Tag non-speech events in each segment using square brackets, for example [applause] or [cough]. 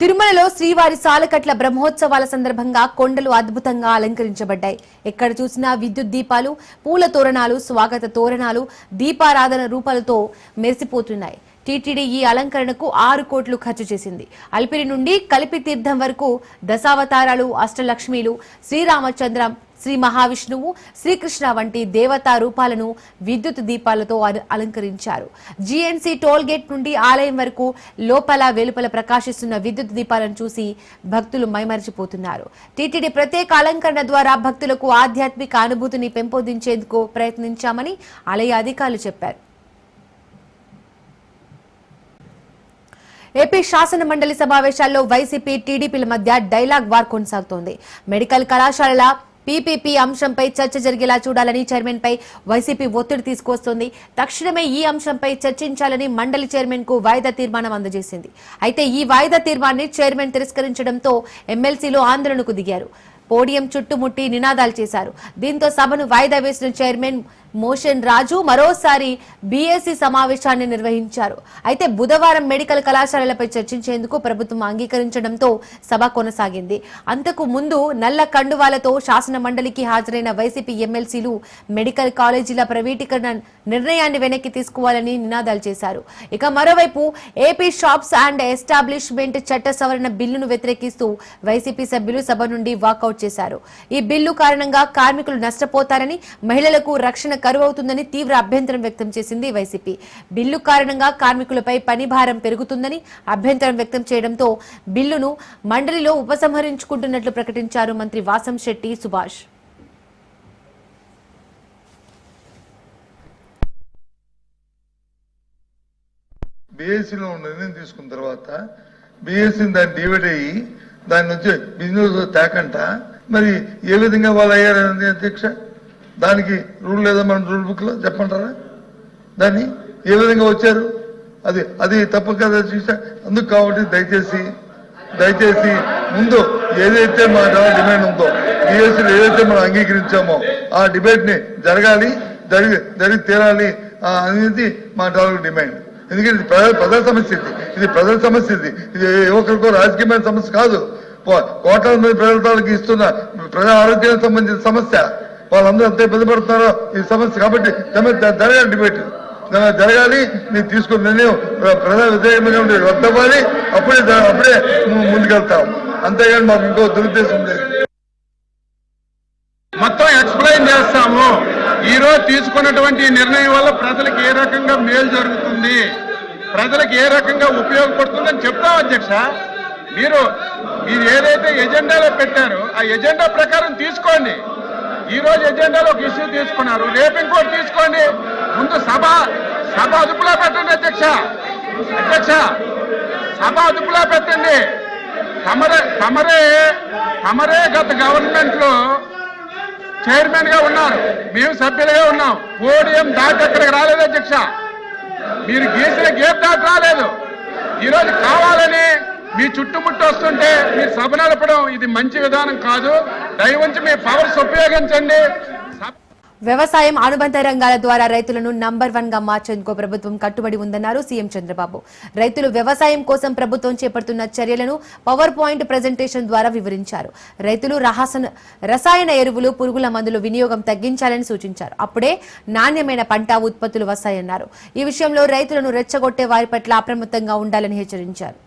తిరుమలలో శ్రీవారి సాలకట్ల బ్రహ్మోత్సవాల సందర్భంగా కొండలు అద్భుతంగా అలంకరించబడ్డాయి. ఎక్కడ చూసినా విద్యుత్ దీపాలు పూల తోరణాలు స్వాగత తోరణాలు దీపారాధన రూపాలతో మెరిసిపోతున్నాయి. టీటీడీ ఈ అలంకరణకు ఆరు కోట్లు ఖర్చు చేసింది. అల్పిరి నుండి కలిపి తీర్థం వరకు దశావతారాలు అష్టలక్ష్మీలు శ్రీరామచంద్రం శ్రీ మహావిష్ణువు శ్రీకృష్ణ వంటి దేవతా రూపాలను విద్యుత్ దీపాలతో అల- అలంకరించారు. జీఎన్సీ టోల్ గేట్ నుండి ఆలయం వరకు లోపల వెలుపల ప్రకాశిస్తున్న విద్యుత్ దీపాలను చూసి భక్తులు మైమరిచిపోతున్నారు. టీటీడీ ప్రత్యేక అలంకరణ ద్వారా భక్తులకు ఆధ్యాత్మిక అనుభూతిని పెంపొందించేందుకు ప్రయత్నించామని ఆలయ అధికారులు చెప్పారు. ఏపీ శాసన మండలి సమావేశాల్లో వైసీపీ టీడీపీల మధ్య డైలాగ్ వార్ కొనసాగుతోంది. మెడికల్ కళాశాలల పీపీపీ అంశంపై చర్చ జరిగేలా చూడాలని చైర్మన్ పై వైసీపీ ఒత్తిడి తీసుకొస్తోంది. తక్షణమే ఈ అంశంపై చర్చించాలని మండలి చైర్మన్కు వాయిదా తీర్మానం అందజేసింది. అయితే ఈ వాయిదా తీర్మాన్ని చైర్మన్ తిరస్కరించడంతో ఎమ్మెల్సీలు ఆందోళనకు దిగారు. పోడియం చుట్టుముట్టి నినాదాలు చేశారు. దీంతో సభను వాయిదా వేసిన చైర్మన్ మోషన్ రాజు మరోసారి బీఎస్సీ సమావేశాన్ని నిర్వహించారు. అయితే బుధవారం మెడికల్ కళాశాలలపై చర్చించేందుకు ప్రభుత్వం అంగీకరించడంతో సభ కొనసాగింది. అంతకు ముందు నల్ల కండువాలతో శాసన మండలికి హాజరైన వైసీపీ ఎమ్మెల్సీలు మెడికల్ కాలేజీల ప్రైవేటీకరణ నిర్ణయాన్ని వెనక్కి తీసుకోవాలని నినాదాలు చేశారు. ఇక మరోవైపు ఏపీ షాప్స్ అండ్ ఎస్టాబ్లిష్మెంట్ చట్ట సవరణ బిల్లును వ్యతిరేకిస్తూ వైసీపీ సభ్యులు సభ నుండి వాకౌట్ చేశారు. ఈ బిల్లు కారణంగా కార్మికులు నష్టపోతారని మహిళలకు రక్షణ కరువవుతుందని తీవ్ర అభ్యంతరం వ్యక్తం చేసింది వైసీపీ. బిల్లు కారణంగా కార్మికులపై పని భారం పెరుగుతుందని అభ్యంతరం వ్యక్తం చేయడంతో బిల్లును మండలిలో ఉపసంహరించుకుంటున్నట్లు ప్రకటించారు మంత్రి వాసం శెట్టి సుభాష్. బీఎస్సీలో నిర్ణయం తీసుకున్న తర్వాత బీఎస్సీని దాన్ని డివైడ్ అయ్యి దాని నుంచి బిజినెస్ తేకంట. మరి ఏ విధంగా వాళ్ళు అయ్యారు అధ్యక్ష? దానికి రూల్ లేదా మన రూల్ బుక్లో చెప్పంటారా దాన్ని ఏ విధంగా వచ్చారు? అది అది తప్పు కదా చూసా? అందుకు కాబట్టి దయచేసి దయచేసి ముందు ఏదైతే మా డిమాండ్ ఉందో బీఎస్సీలో ఏదైతే మనం అంగీకరించామో ఆ డిబేట్ని జరగాలి జరిగి జరిగి తీరాలి అనేది మా డాలకు డిమాండ్ ఎందుకంటే ఇది ప్రజల ప్రజల సమస్య ఇది. ఇది ప్రజల సమస్య ఇది. ఇది ఒకరికో రాజకీయమైన సమస్య కాదు. కో- మంది ప్రజల ఇస్తున్న ప్రజా ఆరోగ్యానికి సంబంధించిన సమస్య. వాళ్ళందరూ అంతే బెదపడుతున్నారో ఈ సమస్య కాబట్టి జరగాలి డిబేట్ జరగాలి నేను తీసుకున్న నిర్ణయం ప్రధాన వ్యతిరేకంగా ఉండే రద్దవ్వాలి. అప్పుడే అప్పుడే ముందుకెళ్తాం. అంతేగాని మాకు ఇంకో దురుద్దేశం లేదు. మొత్తం ఎక్స్ప్లెయిన్ చేస్తాము. ఈ రోజు తీసుకున్నటువంటి నిర్ణయం వల్ల ప్రజలకు ఏ రకంగా మేలు జరుగుతుంది? ప్రజలకు ఏ రకంగా ఉపయోగపడుతుందని చెప్తాం అధ్యక్ష. మీరు మీరు ఏదైతే ఎజెండాలో పెట్టారో ఆ ఎజెండా ప్రకారం తీసుకోండి. ఈ రోజు ఎజెండాలో ఒక ఇష్యూ తీసుకున్నారు. రేపు ఇంకోటి తీసుకోండి. ముందు సభ సభ అదుపులో పెట్టండి అధ్యక్ష. అధ్యక్ష సభ అదుపులో పెట్టండి. తమరే తమరే తమరే గత గవర్నమెంట్లో చైర్మన్గా ఉన్నారు. మేము సభ్యులుగా ఉన్నాం. పోడియం దాటి అక్కడికి రాలేదు అధ్యక్ష. మీరు గీసిన గేట్ దాటి రాలేదు. ఈరోజు కావాలని మీ చుట్టుముట్టు వస్తుంటే మీరు సభ నడపడం ఇది మంచి విధానం కాదు. దయవంచి మీ పవర్స్ ఉపయోగించండి. వ్యవసాయం అనుబంధ రంగాల ద్వారా రైతులను నంబర్ వన్గా మార్చేందుకు ప్రభుత్వం కట్టుబడి ఉందన్నారు సీఎం చంద్రబాబు. రైతులు వ్యవసాయం కోసం ప్రభుత్వం చేపడుతున్న చర్యలను పవర్ పాయింట్ ప్రజెంటేషన్ ద్వారా వివరించారు. రైతులు రహసన రసాయన ఎరువులు పురుగుల మందులు వినియోగం తగ్గించాలని సూచించారు. అప్పుడే నాణ్యమైన పంట ఉత్పత్తులు వస్తాయన్నారు. ఈ విషయంలో రైతులను రెచ్చగొట్టే వారి పట్ల అప్రమత్తంగా ఉండాలని హెచ్చరించారు.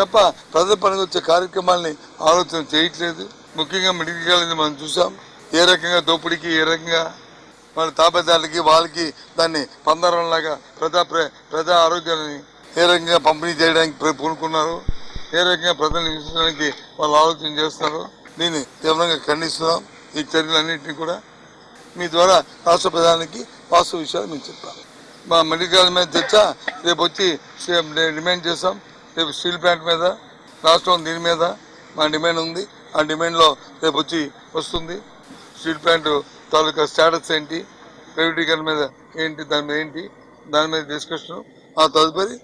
తప్ప ప్రజల పనికి వచ్చే కార్యక్రమాల్ని ఆలోచన చేయట్లేదు. ముఖ్యంగా మెడికల్ కాలేజీ మనం చూసాం. ఏ రకంగా దోపిడీకి ఏ రకంగా వాళ్ళ తాపేదారులకి వాళ్ళకి దాన్ని పందరంలాగా ప్రజా ప్ర- ప్రజా ఆరోగ్యాన్ని ఏ రకంగా పంపిణీ చేయడానికి పూనుకున్నారు. ఏ రకంగా ప్రజలను హింసించడానికి వాళ్ళు ఆలోచన చేస్తున్నారు. దీన్ని తీవ్రంగా ఖండిస్తున్నాం. ఈ చర్యలన్నింటినీ కూడా మీ ద్వారా రాష్ట్ర ప్రధానికి వాస్తవ విషయాలు మేము చెప్పాం. మా మెడికల్ మీద చర్చ రేపు వచ్చి డిమాండ్ చేస్తాం రేపు స్టీల్ ప్లాంట్ మీద రాష్ట్రం దీని మీద మా డిమాండ్ ఉంది. ఆ డిమాండ్లో రేపు వచ్చి వస్తుంది. స్టీల్ ప్లాంట్ తాలూకా స్టేటస్ ఏంటి? ప్రైవేటీకరణ మీద ఏంటి? దాని మీద ఏంటి? దాని మీద డిస్కషన్ ఆ తదుపరి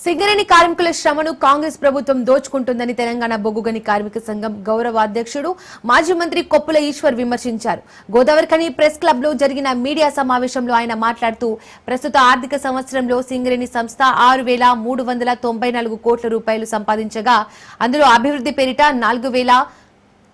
సింగరేణి కార్మికుల శ్రమను కాంగ్రెస్ ప్రభుత్వం దోచుకుంటుందని తెలంగాణ బొగ్గుగని కార్మిక సంఘం గౌరవ అధ్యక్షుడు మాజీ మంత్రి కొప్పుల ఈశ్వర్ విమర్శించారు. గోదావరిఖని ప్రెస్ క్లబ్లో జరిగిన మీడియా సమావేశంలో ఆయన మాట్లాడుతూ ప్రస్తుత ఆర్థిక సంవత్సరంలో సింగరేణి సంస్థ ఆరు వేల మూడు వందల తొంభై నాలుగు కోట్ల రూపాయలు సంపాదించగా అందులో అభివృద్ధి పేరిట నాలుగు వేల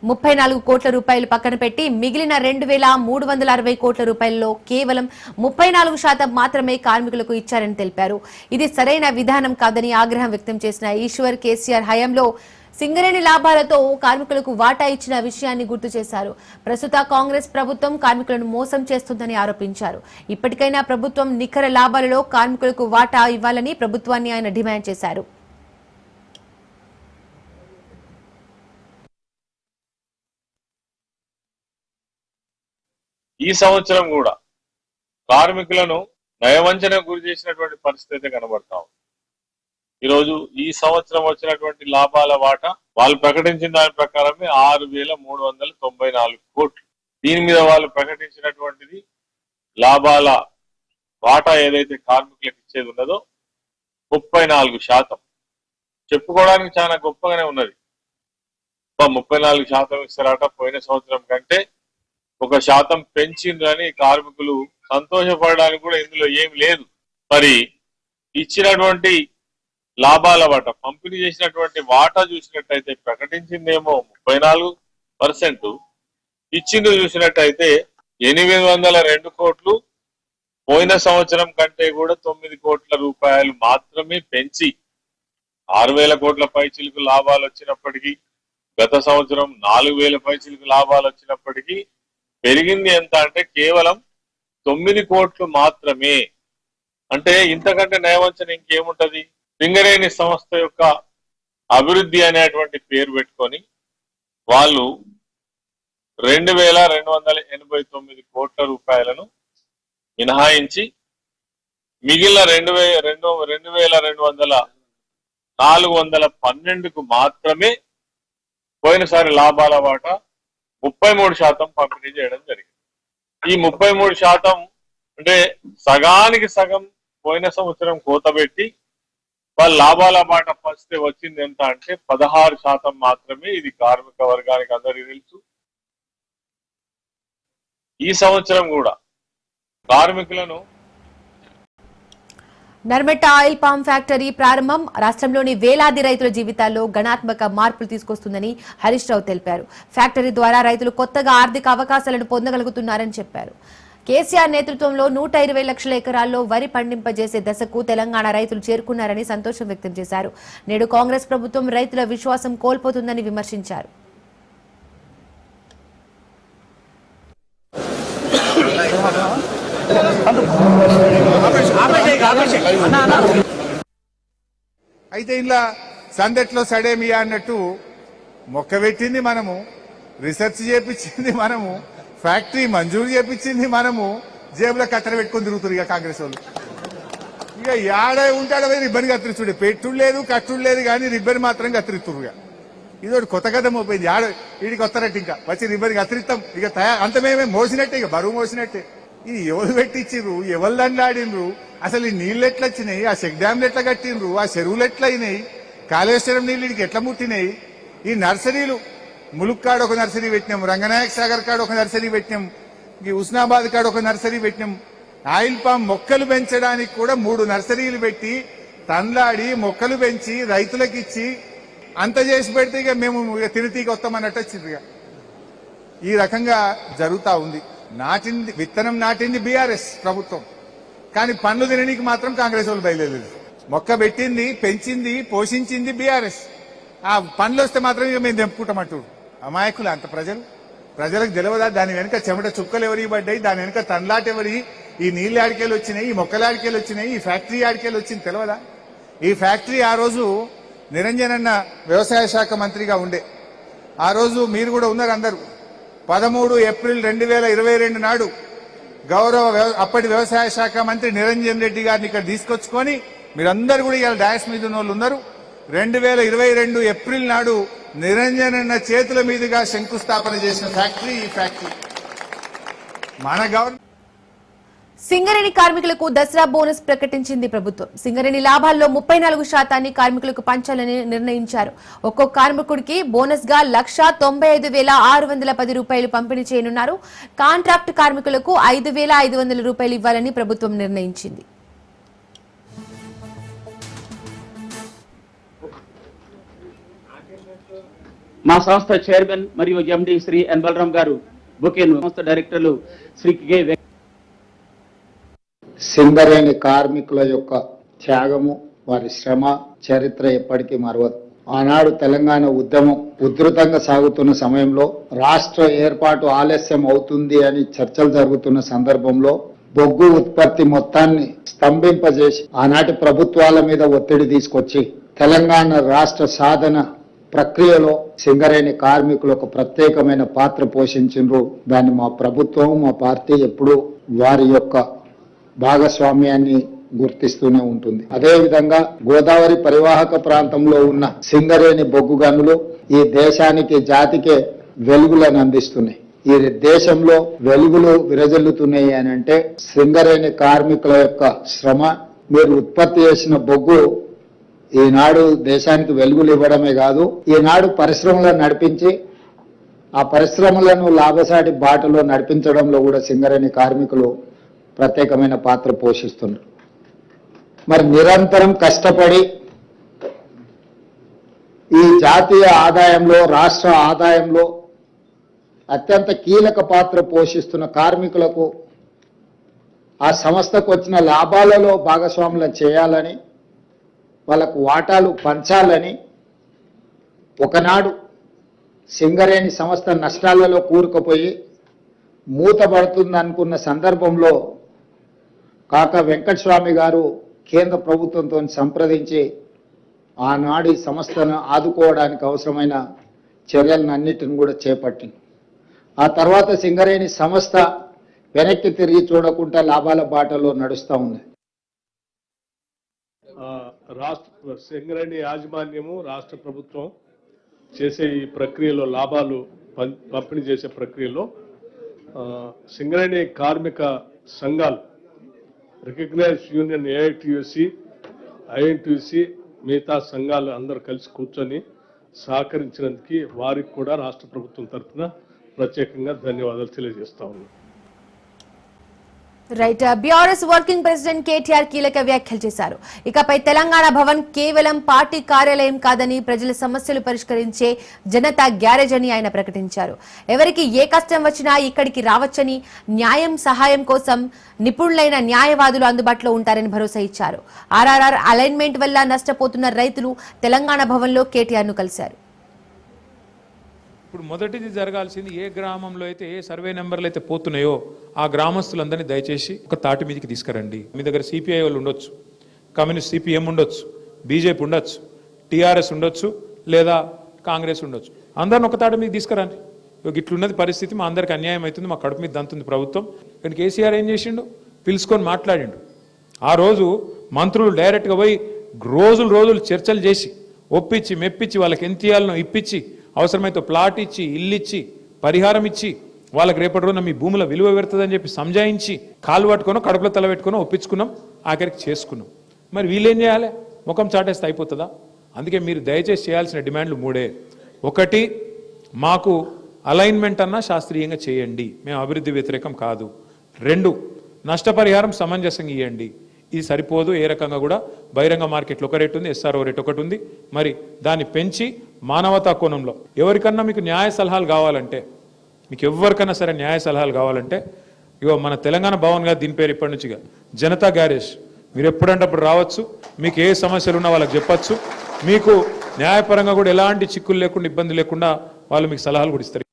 ముప్పై నాలుగు కోట్ల రూపాయలు పక్కన పెట్టి మిగిలిన రెండు వేల మూడు వందల అరవై కోట్ల రూపాయల్లో కేవలం ముప్పై నాలుగు శాతం మాత్రమే కార్మికులకు ఇచ్చారని తెలిపారు. ఇది సరైన విధానం కాదని ఆగ్రహం వ్యక్తం చేసిన ఈశ్వర్ కేసీఆర్ హయాంలో సింగరేణి లాభాలతో కార్మికులకు వాటా ఇచ్చిన విషయాన్ని గుర్తు చేశారు. ప్రస్తుత కాంగ్రెస్ ప్రభుత్వం కార్మికులను మోసం చేస్తుందని ఆరోపించారు. ఇప్పటికైనా ప్రభుత్వం నికర లాభాలలో కార్మికులకు వాటా ఇవ్వాలని ప్రభుత్వాన్ని ఆయన డిమాండ్ చేశారు. ఈ సంవత్సరం కూడా కార్మికులను నయవంచన గురి చేసినటువంటి పరిస్థితి కనబడతా ఉంది. ఈరోజు ఈ సంవత్సరం వచ్చినటువంటి లాభాల వాటా వాళ్ళు ప్రకటించిన దాని ప్రకారమే ఆరు వేల మూడు వందల తొంభై నాలుగు కోట్లు. దీని మీద వాళ్ళు ప్రకటించినటువంటిది లాభాల వాటా ఏదైతే కార్మికులకు ఇచ్చేది ఉన్నదో ముప్పై నాలుగు శాతం. చెప్పుకోవడానికి చాలా గొప్పగానే ఉన్నది. ముప్పై నాలుగు శాతం ఇస్తారట పోయిన సంవత్సరం కంటే ఒక శాతం పెంచిందని కార్మికులు సంతోషపడడానికి కూడా ఇందులో ఏం లేదు. మరి ఇచ్చినటువంటి లాభాల వాటా పంపిణీ చేసినటువంటి వాటా చూసినట్టయితే ప్రకటించిందేమో ముప్పై నాలుగు పర్సెంట్. ఇచ్చింది చూసినట్టయితే ఎనిమిది వందల రెండు కోట్లు పోయిన సంవత్సరం కంటే కూడా తొమ్మిది కోట్ల రూపాయలు మాత్రమే పెంచి ఆరు వేల కోట్ల పైచిలకు లాభాలు వచ్చినప్పటికీ గత సంవత్సరం నాలుగు వేల పైచిలకు లాభాలు వచ్చినప్పటికీ పెరిగింది ఎంత అంటే కేవలం తొమ్మిది కోట్లు మాత్రమే. అంటే ఇంతకంటే నయవంచన ఇంకేముంటది? సింగరేణి సంస్థ యొక్క అభివృద్ధి అనేటువంటి పేరు పెట్టుకొని వాళ్ళు రెండు వేల రెండు వందల ఎనభై తొమ్మిది కోట్ల రూపాయలను మినహాయించి మిగిలిన రెండు వే రెండు రెండు వేల రెండు వందల నాలుగు వందల పన్నెండుకు మాత్రమే పోయినసారి లాభాల వాటా ముప్పై మూడు శాతం పంపిణీ చేయడం జరిగింది. ఈ ముప్పై మూడు శాతం అంటే సగానికి సగం పోయిన సంవత్సరం కోత పెట్టి వాళ్ళ లాభాల బాట పరిస్థితి వచ్చింది ఎంత అంటే పదహారు శాతం మాత్రమే ఇది కార్మిక వర్గానికి అందరికీ తెలుసు. ఈ సంవత్సరం కూడా కార్మికులను నర్మెట్ట ఆయిల్ పామ్ ఫ్యాక్టరీ ప్రారంభం. రాష్ట్రంలోని వేలాది రైతుల జీవితాల్లో గణాత్మక మార్పులు తీసుకొస్తుందని హరీష్ రావు తెలిపారు. ఫ్యాక్టరీ ద్వారా రైతులు కొత్తగా ఆర్థిక అవకాశాలను పొందగలుగుతున్నారని చెప్పారు. కేసీఆర్ నేతృత్వంలో నూట ఇరవై లక్షల ఎకరాల్లో వరి పండింపజేసే దశకు తెలంగాణ రైతులు చేరుకున్నారని సంతోషం వ్యక్తం చేశారు. నేడు కాంగ్రెస్ ప్రభుత్వం రైతుల విశ్వాసం కోల్పోతుందని విమర్శించారు. [coughs] అయితే ఇలా సందట్లో సడేమియా అన్నట్టు మొక్క పెట్టింది మనము రీసెర్చ్ చేపించింది మనము ఫ్యాక్టరీ మంజూరు చేపించింది మనము జేబులో కత్తెర పెట్టుకొని తిరుగుతారు ఇక కాంగ్రెస్ వాళ్ళు. ఇక ఏడ ఉంటాడో పోయి రిబ్బన్ కత్తిరిస్తుడే. పెట్టుడు లేదు కట్టుడు లేదు కానీ రిబ్బన్ మాత్రం కత్తిరిస్తురు ఇక. ఇదొకటి కొత్త కథ మోపోయింది ఆడ వీడికి వస్తారట ఇంకా. వచ్చి రిబ్బన్ కత్తిరిస్తాం. ఇక తయారు అంత మేమే మోసినట్టే ఇక బరువు మోసినట్టే. ఇది ఎవరు పెట్టించిర్రు? ఎవరు దండాడినరు అసలు ఈ నీళ్ళు ఎట్లా వచ్చినాయి ఆ చెక్ డ్యామ్లు ఎట్లా కట్టిండ్రు? ఆ చెరువులు ఎట్లా అయినాయి కాళేశ్వరం నీళ్ళు ఇడికి ఎట్లా ముట్టినాయి? ఈ నర్సరీలు ములుక్ కాడ ఒక నర్సరీ పెట్టినాం రంగనాయక సాగర్ కాడ ఒక నర్సరీ పెట్టినాం ఈ ఉస్నాబాద్ కాడ ఒక నర్సరీ పెట్టినాం. ఆయిల్ పామ్ మొక్కలు పెంచడానికి కూడా మూడు నర్సరీలు పెట్టి తండ్లాడి మొక్కలు పెంచి రైతులకు ఇచ్చి అంత చేసి పెడితే ఇక మేము ఇక తిరితీకి వస్తామన్నట్టు వచ్చింది ఇక. ఈ రకంగా జరుగుతా ఉంది. నాటింది విత్తనం నాటింది బీఆర్ఎస్ ప్రభుత్వం. కానీ పండ్లు తినడానికి మాత్రం కాంగ్రెస్ వాళ్ళు బయలుదేరలేదు. మొక్క పెట్టింది పెంచింది పోషించింది బీఆర్ఎస్. ఆ పండ్లు వస్తే మాత్రం ఇక మేము తెంపుకుంటామంటూ అమాయకులు అంత ప్రజలు. ప్రజలకు తెలియదా దాని వెనుక చెమట చుక్కలు ఎవరి పడ్డాయి? దాని వెనుక తండ్లాట ఎవరి? ఈ నీళ్ళ ఆడికేలు వచ్చినాయి ఈ మొక్కల ఆడికేలు వచ్చినాయి ఈ ఫ్యాక్టరీ ఆడికేలు వచ్చింది తెలియదా ఈ ఫ్యాక్టరీ ఆ రోజు నిరంజన్ అన్న వ్యవసాయ శాఖ మంత్రిగా ఉండే. ఆ రోజు మీరు కూడా ఉన్నారు అందరూ. పదమూడు ఏప్రిల్ రెండు వేల ఇరవై రెండు నాడు గౌరవ అప్పటి వ్యవసాయ శాఖ మంత్రి నిరంజన్ రెడ్డి గారిని ఇక్కడ తీసుకొచ్చుకొని మీరందరూ కూడా ఇవాళ డాష్ మీద ఉన్న వాళ్ళు ఉన్నారు రెండు వేల ఇరవై రెండు ఏప్రిల్ నాడు నిరంజన్ అన్న చేతుల మీదుగా శంకుస్థాపన చేసిన ఫ్యాక్టరీ ఈ ఫ్యాక్టరీ. మన గవర్నమెంట్ సింగరేణి కార్మికులకు దసరా బోనస్ ప్రకటించింది ప్రభుత్వం. సింగరేణి లాభాల్లో ముప్పై నాలుగు శాతాన్ని కార్మికులకు పంచాలని నిర్ణయించారు. ఒక్కో కార్మికుడికి బోనస్గా లక్ష తొంభై ఐదు వేల ఆరు వందల పది రూపాయలు పంపిణీ చేయనున్నారు. కాంట్రాక్ట్ కార్మికులకు ఐదు వేల ఐదు వందల రూపాయలు ఇవ్వాలని ప్రభుత్వం నిర్ణయించింది. మా సంస్థ చైర్మన్ మరియు ఎండి శ్రీ ఎన్ బలరాం గారు సంస్థ డైరెక్టర్లు శ్రీ కె సింగరేణి కార్మికుల యొక్క త్యాగము వారి శ్రమ చరిత్ర ఎప్పటికీ మరవదు. ఆనాడు తెలంగాణ ఉద్యమం ఉధృతంగా సాగుతున్న సమయంలో రాష్ట్ర ఏర్పాటు ఆలస్యం అవుతుంది అని చర్చలు జరుగుతున్న సందర్భంలో బొగ్గు ఉత్పత్తి మొత్తాన్ని స్తంభింపజేసి ఆనాటి ప్రభుత్వాల మీద ఒత్తిడి తీసుకొచ్చి తెలంగాణ రాష్ట్ర సాధన ప్రక్రియలో సింగరేణి కార్మికులు ఒక ప్రత్యేకమైన పాత్ర పోషించిండ్రు. దాన్ని మా ప్రభుత్వం మా పార్టీ ఎప్పుడూ వారి యొక్క భాగస్వామ్యాన్ని గుర్తిస్తూనే ఉంటుంది. అదేవిధంగా గోదావరి పరివాహక ప్రాంతంలో ఉన్న సింగరేణి బొగ్గు గనులు ఈ దేశానికి జాతికే వెలుగులను అందిస్తున్నాయి. ఈ దేశంలో వెలుగులు విరజల్లుతున్నాయి అని అంటే సింగరేణి కార్మికుల యొక్క శ్రమ మీరు ఉత్పత్తి చేసిన బొగ్గు ఈనాడు దేశానికి వెలుగులు ఇవ్వడమే కాదు ఈనాడు పరిశ్రమలను నడిపించి ఆ పరిశ్రమలను లాభసాటి బాటలో నడిపించడంలో కూడా సింగరేణి కార్మికులు ప్రత్యేకమైన పాత్ర పోషిస్తున్నారు మరి నిరంతరం కష్టపడి ఈ జాతీయ ఆదాయంలో రాష్ట్ర ఆదాయంలో అత్యంత కీలక పాత్ర పోషిస్తున్న కార్మికులకు ఆ సంస్థకు వచ్చిన లాభాలలో భాగస్వాములను చేయాలని వాళ్ళకు వాటాలు పంచాలని ఒకనాడు సింగరేణి సంస్థ నష్టాలలో కూరుకుపోయి మూతపడుతుందనుకున్న సందర్భంలో కాక వెంకటస్వామి గారు కేంద్ర ప్రభుత్వంతో సంప్రదించి ఆనాడు ఈ సంస్థను ఆదుకోవడానికి అవసరమైన చర్యలను అన్నిటిని కూడా చేపట్టింది. ఆ తర్వాత సింగరేణి సంస్థ వెనక్కి తిరిగి చూడకుండా లాభాల బాటలో నడుస్తూ ఉంది. రాష్ట్ర సింగరేణి యాజమాన్యము రాష్ట్ర ప్రభుత్వం చేసే ఈ ప్రక్రియలో లాభాలు పం- పంపిణీ చేసే ప్రక్రియలో సింగరేణి కార్మిక సంఘాలు రికగ్నైజ్ యూనియన్ ఏఐటియుసి ఐఎన్టీసీ మిగతా సంఘాలు అందరూ కలిసి కూర్చొని సహకరించినందుకు వారికి కూడా రాష్ట్ర ప్రభుత్వం తరఫున ప్రత్యేకంగా ధన్యవాదాలు తెలియజేస్తా ఉన్నాం. Right BRS working president KTR కీలక వ్యాఖ్యలు చేశారు. ఇకపై తెలంగాణ భవన్ కేవలం పార్టీ కార్యాలయం కాదని ప్రజల సమస్యలు పరిష్కరించే జనతా గ్యారేజ్ అని ఆయన ప్రకటించారు. ఎవరికి ఏ కష్టం వచ్చినా ఇక్కడికి రావచ్చని న్యాయం సహాయం కోసం నిపుణులైన న్యాయవాదులు అందుబాటులో ఉంటారని భరోసా ఇచ్చారు. ఆర్ఆర్ఆర్ అలైన్మెంట్ వల్ల నష్టపోతున్న రైతులు తెలంగాణ భవన్లో కేటీఆర్ను కలిశారు. ఇప్పుడు మొదటిది జరగాల్సింది ఏ గ్రామంలో అయితే ఏ సర్వే నెంబర్లు అయితే పోతున్నాయో ఆ గ్రామస్తులందరినీ దయచేసి ఒక తాటి మీదకి తీసుకురండి. మీ దగ్గర సిపిఐ వాళ్ళు ఉండొచ్చు కమ్యూనిస్ట్ సిపిఎం ఉండొచ్చు బీజేపీ ఉండొచ్చు టీఆర్ఎస్ ఉండొచ్చు లేదా కాంగ్రెస్ ఉండొచ్చు. అందరిని ఒక తాటి మీద తీసుకురండి. ఇక ఇట్లున్నది పరిస్థితి మా అందరికి అన్యాయం అవుతుంది మా కడుపు మీద దంతుంది ప్రభుత్వం. కానీ కేసీఆర్ ఏం చేసిండు? పిలుచుకొని మాట్లాడిండు. ఆ రోజు మంత్రులు డైరెక్ట్గా పోయి రోజులు రోజులు చర్చలు చేసి ఒప్పించి మెప్పించి వాళ్ళకి ఎంత ఇప్పించి అవసరమైతే ప్లాట్ ఇచ్చి ఇల్లు ఇచ్చి పరిహారం ఇచ్చి వాళ్ళకి రేపటి రోజున మీ భూముల విలువ పెడుతుందని చెప్పి సంజాయించి కాలు పట్టుకొని కడుపులో తల పెట్టుకొని ఒప్పించుకున్నాం ఆఖరికి చేసుకున్నాం. మరి వీళ్ళేం చేయాలి? ముఖం చాటేస్తే అయిపోతుందా? అందుకే మీరు దయచేసి చేయాల్సిన డిమాండ్లు మూడే. ఒకటి మాకు అలైన్మెంట్ అన్నా శాస్త్రీయంగా చేయండి. మేము అభివృద్ధి వ్యతిరేకం కాదు. రెండు నష్టపరిహారం సమంజసంగా ఇవ్వండి ఇది సరిపోదు ఏ రకంగా కూడా. బహిరంగ మార్కెట్లో ఒక రేటు ఉంది ఎస్ఆర్ఓ రేట్ ఒకటి ఉంది. మరి దాన్ని పెంచి మానవతా కోణంలో ఎవరికన్నా మీకు న్యాయ సలహాలు కావాలంటే మీకు ఎవరికైనా సరే న్యాయ సలహాలు కావాలంటే ఇగో మన తెలంగాణ భవన్ గారు దీని పేరు ఇప్పటి నుంచిగా జనతా గ్యారేజ్. మీరు ఎప్పుడంటే అప్పుడు రావచ్చు మీకు ఏ సమస్యలు ఉన్నా వాళ్ళకి చెప్పచ్చు. మీకు న్యాయపరంగా కూడా ఎలాంటి చిక్కులు లేకుండా ఇబ్బంది లేకుండా వాళ్ళు మీకు సలహాలు కూడా ఇస్తారు.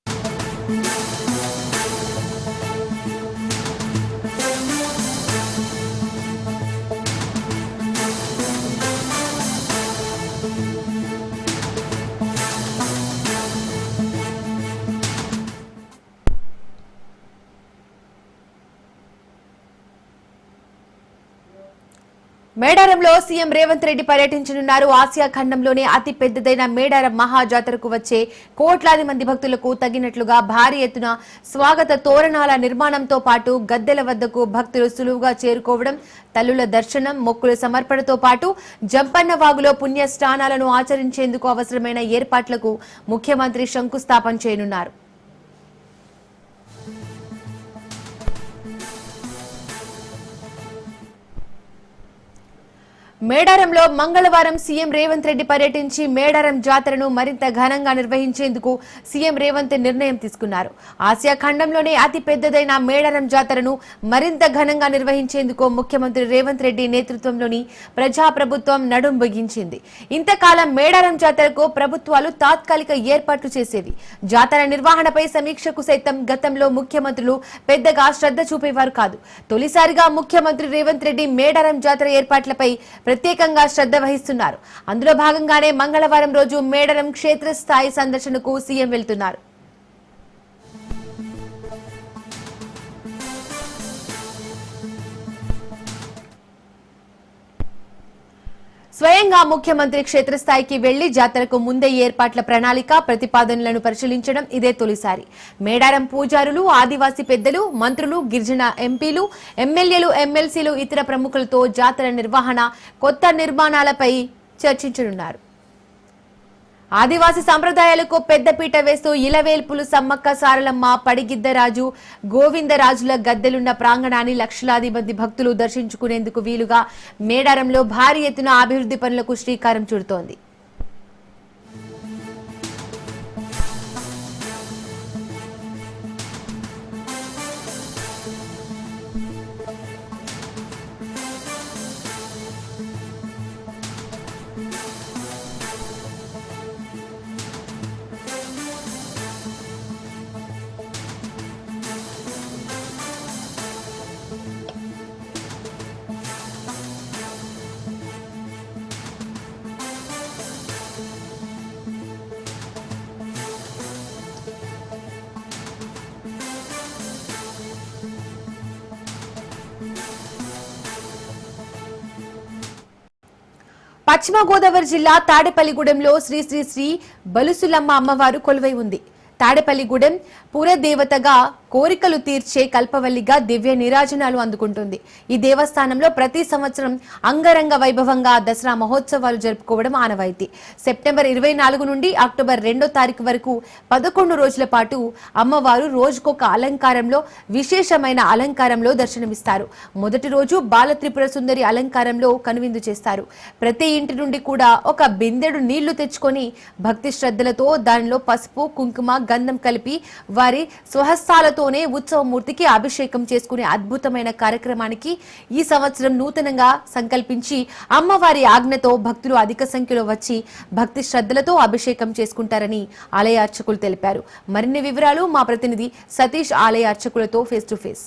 సీఎం రేవంత్ రెడ్డి పర్యటించనున్నారు. ఆసియా ఖండంలోనే అతి పెద్దదైన మేడారం మహాజాతరకు వచ్చే కోట్లాది మంది భక్తులకు తగినట్లుగా భారీ ఎత్తున స్వాగత తోరణాల నిర్మాణంతో పాటు గద్దెల వద్దకు భక్తులు సులువుగా చేరుకోవడం తల్లుల దర్శనం మొక్కుల సమర్పణతో పాటు జంపన్న వాగులో పుణ్య స్నానాలను ఆచరించేందుకు అవసరమైన ఏర్పాట్లకు ముఖ్యమంత్రి శంకుస్థాపన చేయనున్నారు. మేడారంలో మంగళవారం సీఎం రేవంత్ రెడ్డి పర్యటించి మేడారం జాతరను మరింత ఘనంగా నిర్వహించేందుకు సీఎం రేవంత్ నిర్ణయం తీసుకున్నారు. ఆసియా ఖండంలోనే అతి పెద్దదైన మేడారం జాతరను మరింత ఘనంగా నిర్వహించేందుకు ముఖ్యమంత్రి రేవంత్ రెడ్డి నేతృత్వంలోని ప్రజాప్రభుత్వం నడుం బిగించింది. ఇంతకాలం మేడారం జాతరకు ప్రభుత్వాలు తాత్కాలిక ఏర్పాట్లు చేసేవి. జాతర నిర్వహణపై సమీక్షకు సైతం గతంలో ముఖ్యమంత్రులు పెద్దగా శ్రద్ధ చూపేవారు కాదు. తొలిసారిగా ముఖ్యమంత్రి రేవంత్ రెడ్డి మేడారం జాతర ఏర్పాట్లపై ప్రత్యేకంగా శ్రద్ధ వహిస్తున్నారు. అందులో భాగంగానే మంగళవారం రోజు మేడరం క్షేత్రస్థాయి సందర్శనకు సీఎం వెళ్తున్నారు. స్వయంగా ముఖ్యమంత్రి క్షేత్రస్థాయికి వెళ్ళి జాతరకు ముందే ఏర్పాట్ల ప్రణాళిక ప్రతిపాదనలను పరిశీలించడం ఇదే తొలిసారి. మేడారం పూజారులు ఆదివాసీ పెద్దలు మంత్రులు గిరిజన ఎంపీలు ఎమ్మెల్యేలు ఎమ్మెల్సీలు ఇతర ప్రముఖులతో జాతర నిర్వహణ కొత్త నిర్మాణాలపై చర్చించనున్నారు. ఆదివాసి సంప్రదాయాలకు పెద్దపీట వేస్తూ ఇలవేల్పులు సమ్మక్క సారలమ్మ పడిగిద్దరాజు గోవిందరాజుల గద్దెలున్న ప్రాంగణాన్ని లక్షలాది మంది భక్తులు దర్శించుకునేందుకు వీలుగా మేడారంలో భారీ ఎత్తున అభివృద్ధి పనులకు శ్రీకారం చుడుతోంది. పశ్చిమ గోదావరి జిల్లా తాడేపల్లిగూడెంలో శ్రీ శ్రీ శ్రీ బలుసులమ్మ అమ్మవారు కొలువై ఉంది. తాడేపల్లిగూడెం పురదేవతగా కోరికలు తీర్చే కల్పవల్లిగా దివ్య నిరాజనాలు అందుకుంటుంది. ఈ దేవస్థానంలో ప్రతి సంవత్సరం అంగరంగ వైభవంగా దసరా మహోత్సవాలు జరుపుకోవడం ఆనవాయితీ. సెప్టెంబర్ ఇరవై నాలుగు నుండి అక్టోబర్ రెండో తారీఖు వరకు పదకొండు రోజుల పాటు అమ్మవారు రోజుకొక అలంకారంలో విశేషమైన అలంకారంలో దర్శనమిస్తారు. మొదటి రోజు బాల త్రిపుర సుందరి అలంకారంలో కనువిందు చేస్తారు. ప్రతి ఇంటి నుండి కూడా ఒక బిందెడు నీళ్ళు తెచ్చుకొని భక్తి శ్రద్ధలతో దానిలో పసుపు కుంకుమ గంధం కలిపి వారి స్వహస్తాలతోనే ఉత్సవమూర్తికి అభిషేకం చేసుకునే అద్భుతమైన కార్యక్రమానికి ఈ సంవత్సరం నూతనంగా సంకల్పించి అమ్మవారి ఆజ్ఞతో భక్తులు అధిక సంఖ్యలో వచ్చి భక్తి శ్రద్ధలతో అభిషేకం చేసుకుంటారని ఆలయ అర్చకులు తెలిపారు. మరిన్ని వివరాలు మా ప్రతినిధి సతీష్ ఆలయ అర్చకులతో ఫేస్ టు ఫేస్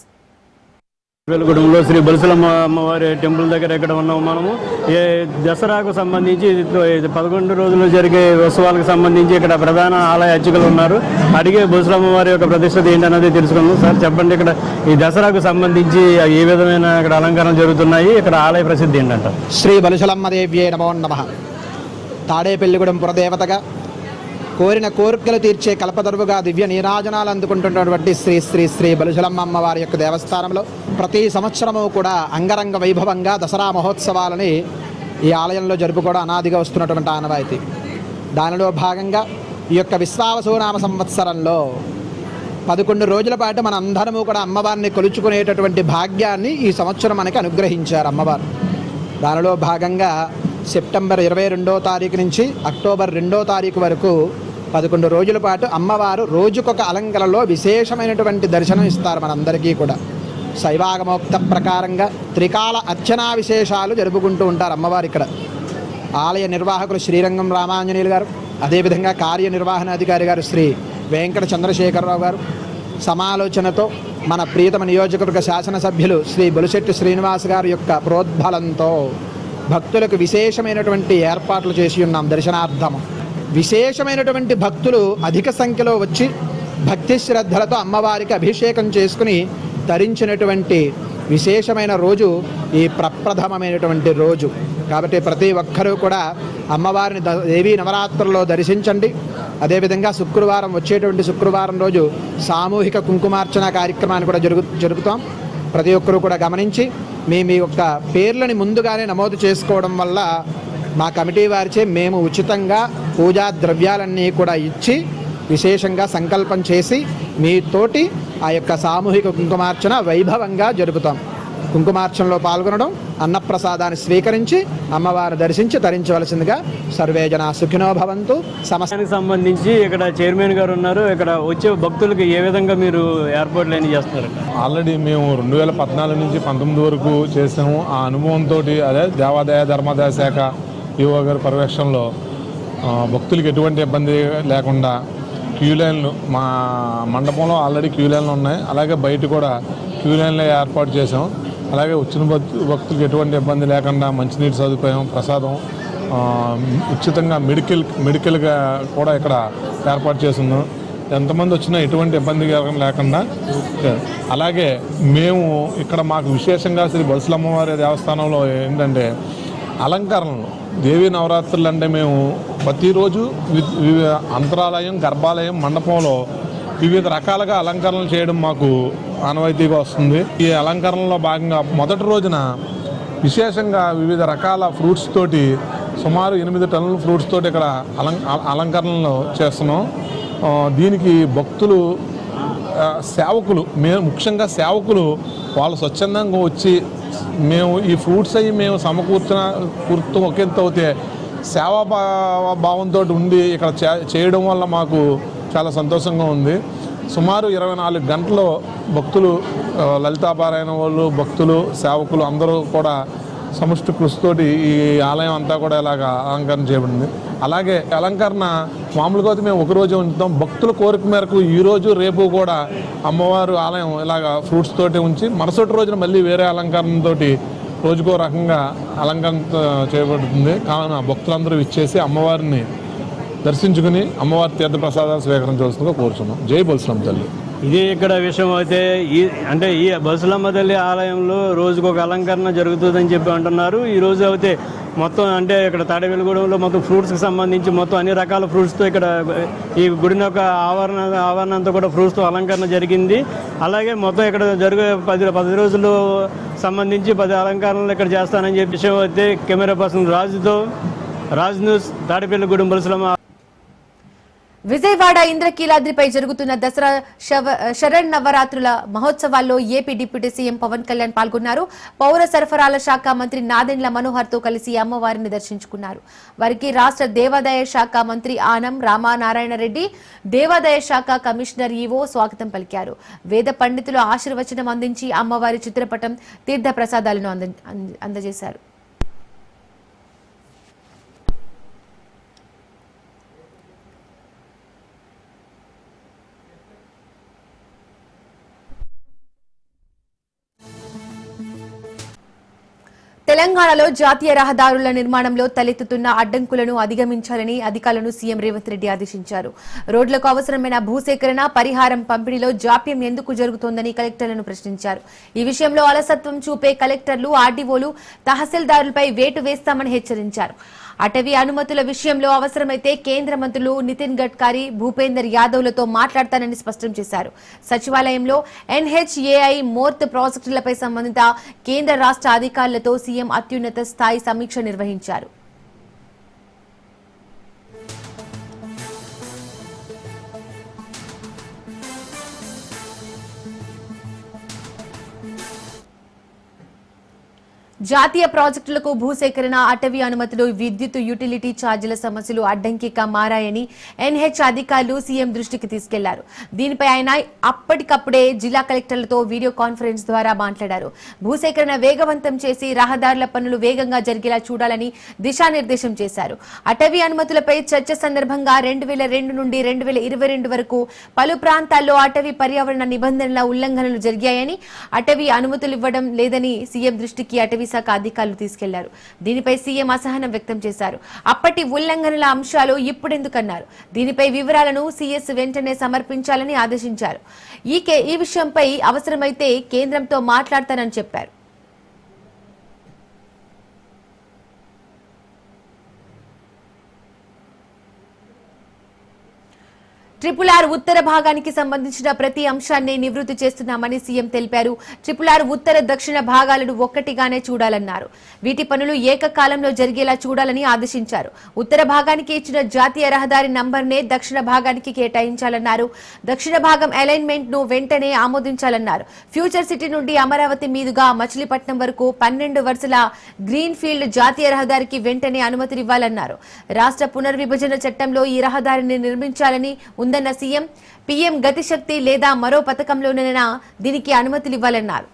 వెలుగుడంలో శ్రీ బలుసులమ్మ అమ్మవారి టెంపుల్ దగ్గర ఎక్కడ ఉన్నాము మనము. ఏ దసరాకు సంబంధించి పదకొండు రోజులు జరిగే ఉత్సవాలకు సంబంధించి ఇక్కడ ప్రధాన ఆలయ అర్చకులు ఉన్నారు. అడిగే బలుసులమ్మవారి యొక్క ప్రతిష్టత ఏంటన్నది తెలుసుకుందాం. సార్ చెప్పండి ఇక్కడ ఈ దసరాకు సంబంధించి ఏ విధమైన ఇక్కడ అలంకరణ జరుగుతున్నాయి? ఇక్కడ ఆలయ ప్రసిద్ధి ఏంటంట శ్రీ బలుశలమ్మదేవ్యే నమో నమ. తాడేపల్లిగూడెం పురదేవతగా కోరిన కోరికలు తీర్చే కల్పదరువుగా దివ్య నీరాజనాలు అందుకుంటున్నటువంటి శ్రీ శ్రీ శ్రీ బలుశలమ్మ అమ్మవారి యొక్క దేవస్థానంలో ప్రతి సంవత్సరము కూడా అంగరంగ వైభవంగా దసరా మహోత్సవాలని ఈ ఆలయంలో జరుపుకోవడం అనాదిగా వస్తున్నటువంటి ఆనవాయితీ. దానిలో భాగంగా ఈ యొక్క విశ్వావసునామ సంవత్సరంలో పదకొండు రోజుల పాటు మన అందరము కూడా అమ్మవారిని కొలుచుకునేటటువంటి భాగ్యాన్ని ఈ సంవత్సరం మనకి అనుగ్రహించారు అమ్మవారు. దానిలో భాగంగా సెప్టెంబర్ ఇరవై రెండో తారీఖు నుంచి అక్టోబర్ రెండో తారీఖు వరకు పదకొండు రోజుల పాటు అమ్మవారు రోజుకొక అలంకరణలో విశేషమైనటువంటి దర్శనం ఇస్తారు మనందరికీ కూడా. శైవాగమోక్త ప్రకారంగా త్రికాల అర్చనా విశేషాలు జరుపుకుంటూ ఉంటారు అమ్మవారు ఇక్కడ. ఆలయ నిర్వాహకులు శ్రీరంగం రామాంజనేయులు గారు అదేవిధంగా కార్యనిర్వహణాధికారి గారు శ్రీ వెంకట చంద్రశేఖరరావు గారు. సమాలోచనతో మన ప్రియతమ నియోజకవర్గ శాసనసభ్యులు శ్రీ బొలిశెట్టి శ్రీనివాస్ గారి యొక్క ప్రోద్బలంతో భక్తులకు విశేషమైనటువంటి ఏర్పాట్లు చేసి ఉన్నాం దర్శనార్థము. విశేషమైనటువంటి భక్తులు అధిక సంఖ్యలో వచ్చి భక్తి శ్రద్ధలతో అమ్మవారికి అభిషేకం చేసుకుని ధరించినటువంటి విశేషమైన రోజు ఈ ప్రప్రథమమైనటువంటి రోజు. కాబట్టి ప్రతి ఒక్కరూ కూడా అమ్మవారిని ద- దేవీ నవరాత్రుల్లో దర్శించండి. అదేవిధంగా శుక్రవారం వచ్చేటువంటి శుక్రవారం రోజు సామూహిక కుంకుమార్చన కార్యక్రమాన్ని కూడా జరుగు జరుపుతాం. ప్రతి ఒక్కరూ కూడా గమనించి మీ మీ యొక్క పేర్లని ముందుగానే నమోదు చేసుకోవడం వల్ల మా కమిటీ వారిచే మేము ఉచితంగా పూజా ద్రవ్యాలన్నీ కూడా ఇచ్చి విశేషంగా సంకల్పం చేసి మీతోటి ఆ యొక్క సామూహిక కుంకుమార్చన వైభవంగా జరుపుతాం. కుంకుమార్చనలో పాల్గొనడం అన్నప్రసాదాన్ని స్వీకరించి అమ్మవారిని దర్శించి తరించవలసిందిగా సర్వే జన సుఖినో భవంతు. సమస్త దానికి సంబంధించి ఇక్కడ చైర్మన్ గారు ఉన్నారు. ఇక్కడ వచ్చే భక్తులకు ఏ విధంగా మీరు ఏర్పాట్లు అన్ని చేస్తున్నారు? ఆల్రెడీ మేము రెండు వేల పద్నాలుగు నుంచి పంతొమ్మిది వరకు చేసాము. ఆ అనుభవంతో అదే దేవాదాయ ధర్మాదాయ శాఖ ఈఓ గారి పర్యవేక్షణలో భక్తులకి భక్తులకు ఎటువంటి ఇబ్బంది లేకుండా క్యూ లైన్లు మా మండపంలో ఆల్రెడీ క్యూ లైన్లు ఉన్నాయి. అలాగే బయట కూడా క్యూ లైన్లు ఏర్పాటు చేసాం అలాగే వచ్చిన భక్తులకు ఎటువంటి ఇబ్బంది లేకుండా మంచినీటి సదుపాయం ప్రసాదం ఉచితంగా మెడికల్ మెడికల్గా కూడా ఇక్కడ ఏర్పాటు చేస్తున్నాం. ఎంతమంది వచ్చినా ఎటువంటి ఇబ్బంది లేకుండా అలాగే మేము ఇక్కడ మాకు విశేషంగా శ్రీ బొలసలమ్మవారి దేవస్థానంలో ఏంటంటే అలంకరణలు. దేవీ నవరాత్రులు అంటే మేము ప్రతిరోజు వి- అంతరాలయం గర్భాలయం మండపంలో వివిధ రకాలుగా అలంకరణలు చేయడం మాకు ఆనవాయితీగా వస్తుంది. ఈ అలంకరణలో భాగంగా మొదటి రోజున విశేషంగా వివిధ రకాల ఫ్రూట్స్ తోటి సుమారు ఎనిమిది టన్నుల ఫ్రూట్స్ తోటి ఇక్కడ అలం అలంకరణలు చేస్తున్నాం. దీనికి భక్తులు సేవకులు మేము ముఖ్యంగా సేవకులు వాళ్ళు స్వచ్ఛందంగా వచ్చి మేము ఈ ఫ్రూట్స్ అవి మేము సమకూర్చిన కూర్చు ఒకంత అవుతే సేవా భావంతో ఉండి ఇక్కడ చే- చేయడం వల్ల మాకు చాలా సంతోషంగా ఉంది. సుమారు ఇరవై నాలుగు గంటలు భక్తులు లలితాపారాయణ వాళ్ళు భక్తులు సేవకులు అందరూ కూడా సముష్టి కృషితోటి ఈ ఆలయం అంతా కూడా ఇలాగ అలంకరణ చేయబడింది. అలాగే అలంకరణ మామూలుగా అయితే మేము ఒకరోజు ఉంచుతాం. భక్తుల కోరిక మేరకు ఈరోజు రేపు కూడా అమ్మవారు ఆలయం ఇలాగ ఫ్రూట్స్ తోటి ఉంచి మరుసటి రోజున మళ్ళీ వేరే అలంకరణతోటి రోజుకో రకంగా అలంకరణ చేయబడుతుంది. కావున భక్తులందరూ ఇచ్చేసి అమ్మవారిని దర్శించుకుని అమ్మవారి తీర్థ ప్రసాదాలు స్వీకరించవలసిందిగా కోరుచున్నాం. జై బొలసలం తల్లి. ఇది ఇక్కడ విషయం అయితే ఈ అంటే ఈ బసులమ్మ తల్లి ఆలయంలో రోజుకు ఒక అలంకరణ జరుగుతుందని చెప్పి అంటున్నారు. ఈ రోజు అయితే మొత్తం అంటే ఇక్కడ తాడేవెలుగూడెంలో మొత్తం ఫ్రూట్స్కి సంబంధించి మొత్తం అన్ని రకాల ఫ్రూట్స్తో ఇక్కడ ఈ గుడిని యొక్క ఆవరణ ఆవరణ అంతా కూడా ఫ్రూట్స్తో అలంకరణ జరిగింది. అలాగే మొత్తం ఇక్కడ జరిగే పది పది రోజులు సంబంధించి పది అలంకరణలు ఇక్కడ చేస్తానని చెప్పి విషయం అయితే కెమెరా పర్సన్ రాజుతో రాజ్ న్యూస్ తాడేపల్లిగూడెం బలసలమ్మ విజయవాడ ఇంద్రకీలాద్రిపై జరుగుతున్న దసరా శవ శరణ్ నవరాత్రుల మహోత్సవాల్లో AP deputy CM Pawan Kalyan పాల్గొన్నారు. పౌర సరఫరాల శాఖ మంత్రి నాదెండ్ల మనోహర్తో కలిసి అమ్మవారిని దర్శించుకున్నారు. వారికి రాష్ట్ర దేవాదాయ శాఖ మంత్రి ఆనం రామానారాయణ రెడ్డి దేవాదాయ శాఖ కమిషనర్ ఈవో స్వాగతం పలికారు. వేద పండితులు ఆశీర్వచనం అందించి అమ్మవారి చిత్రపటం తీర్థ ప్రసాదాలను అంద- అందజేశారు. తెలంగాణలో జాతీయ రహదారుల నిర్మాణంలో తలెత్తుతున్న అడ్డంకులను అధిగమించాలని అధికారులను సీఎం రేవంత్ రెడ్డి ఆదేశించారు. రోడ్లకు అవసరమైన భూసేకరణ పరిహారం పంపిణీలో జాప్యం ఎందుకు జరుగుతోందని కలెక్టర్లను ప్రశ్నించారు. ఈ విషయంలో అలసత్వం చూపే కలెక్టర్లు ఆర్డీఓలు తహసీల్దారులపై వేటు వేస్తామని హెచ్చరించారు. అటవీ అనుమతుల విషయంలో అవసరమైతే కేంద్ర మంత్రులు నితిన్ గడ్కరీ భూపేందర్ యాదవ్లతో మాట్లాడతానని స్పష్టం చేశారు. సచివాలయంలో ఎన్హెచ్ఏఐ మోర్త్ ప్రాజెక్టులపై సంబంధిత కేంద్ర రాష్ట్ర అధికారులతో సీఎం అత్యున్నత స్థాయి సమీక్ష నిర్వహించారు. జాతీయ ప్రాజెక్టులకు భూసేకరణ అటవీ అనుమతులు విద్యుత్ యుటిలిటీ ఛార్జీల సమస్యలు అడ్డంకిగా మారాయని ఎన్హెచ్ అధికారులు సీఎం దృష్టికి తీసుకెళ్ళారు. దీనిపై ఆయన అప్పటికప్పుడే జిల్లా కలెక్టర్లతో వీడియో కాన్ఫరెన్స్ ద్వారా మాట్లాడారు. భూసేకరణ వేగవంతం చేసి రహదారుల పనులు వేగంగా జరిగేలా చూడాలని దిశానిర్దేశం చేశారు. అటవీ అనుమతులపై చర్చ సందర్భంగా రెండు వేల రెండు నుండి రెండు వేల ఇరవై రెండు వరకు పలు ప్రాంతాల్లో అటవీ పర్యావరణ నిబంధనల ఉల్లంఘనలు జరిగాయని అటవీ అనుమతులు ఇవ్వడం లేదని సీఎం దృష్టికి అటవీ శాఖ అధికారులు తీసుకెళ్ళారు. దీనిపై సీఎం అసహనం వ్యక్తం చేశారు. అప్పటి ఉల్లంఘనల అంశాలు ఇప్పుడెందుకన్నారు? దీనిపై వివరాలను సీఎస్ వెంటనే సమర్పించాలని ఆదేశించారు. ఈ ఈ విషయంపై అవసరమైతే కేంద్రంతో మాట్లాడతానని చెప్పారు. ట్రిపుల్ ఆర్ ఉత్తర భాగానికి సంబంధించిన ప్రతి అంశాన్ని నివృత్తి చేస్తున్నామని సీఎం తెలిపారు. ట్రిపుల్ ఆర్ ఉత్తర దక్షిణ భాగాలను ఒక్కటిగానే చూడాలన్నారు. వీటి పనులు ఏకకాలంలో జరిగేలా చూడాలని ఆదేశించారు. ఉత్తర భాగానికి ఇచ్చిన జాతీయ రహదారి నంబర్నే దక్షిణ భాగానికి కేటాయించాలన్నారు. దక్షిణ భాగం అలైన్మెంట్ను వెంటనే ఆమోదించాలన్నారు. ఫ్యూచర్ సిటీ నుండి అమరావతి మీదుగా మచిలీపట్నం వరకు పన్నెండు వరుసల గ్రీన్ ఫీల్డ్ జాతీయ రహదారికి వెంటనే అనుమతినివ్వాలన్నారు. రాష్ట్ర పునర్విభజన చట్టంలో ఈ రహదారిని నిర్మించాలని ఉందన్న సీఎం పీఎం గతిశక్తి లేదా మరో పథకంలోనైనా దీనికి అనుమతులివ్వాలన్నారు.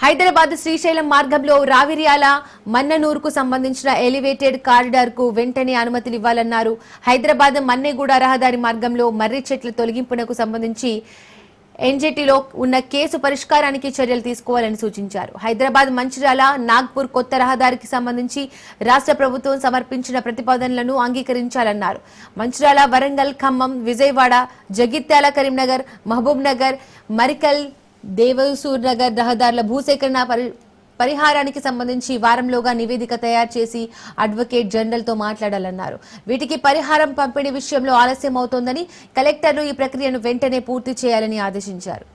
హైదరాబాద్ శ్రీశైలం మార్గంలో రావిర్యాల మన్ననూరుకు సంబంధించిన ఎలివేటెడ్ కారిడార్కు వెంటనే అనుమతులు ఇవ్వాలన్నారు హైదరాబాద్ మన్నెగూడ రహదారి మార్గంలో మర్రి చెట్ల తొలగింపునకు సంబంధించి ఎన్జెటీలో ఉన్న కేసు పరిష్కారానికి చర్యలు తీసుకోవాలని సూచించారు. హైదరాబాద్ మంచిర్యాల నాగ్పూర్ కొత్త రహదారికి సంబంధించి రాష్ట్ర ప్రభుత్వం సమర్పించిన ప్రతిపాదనలను అంగీకరించాలన్నారు. మంచిర్యాల వరంగల్ ఖమ్మం విజయవాడ జగిత్యాల కరీంనగర్ మహబూబ్ నగర్ మరికల్ దేవసూర్ నగర్ రహదారుల భూసేకరణ పరి పరిహారానికి సంబంధించి వారంలోగా నివేదిక తయారు చేసి అడ్వకేట్ జనరల్తో మాట్లాడాలన్నారు. వీటికి పరిహారం పంపిణీ విషయంలో ఆలస్యం అవుతోందని కలెక్టర్లు ఈ ప్రక్రియను వెంటనే పూర్తి చేయాలని ఆదేశించారు.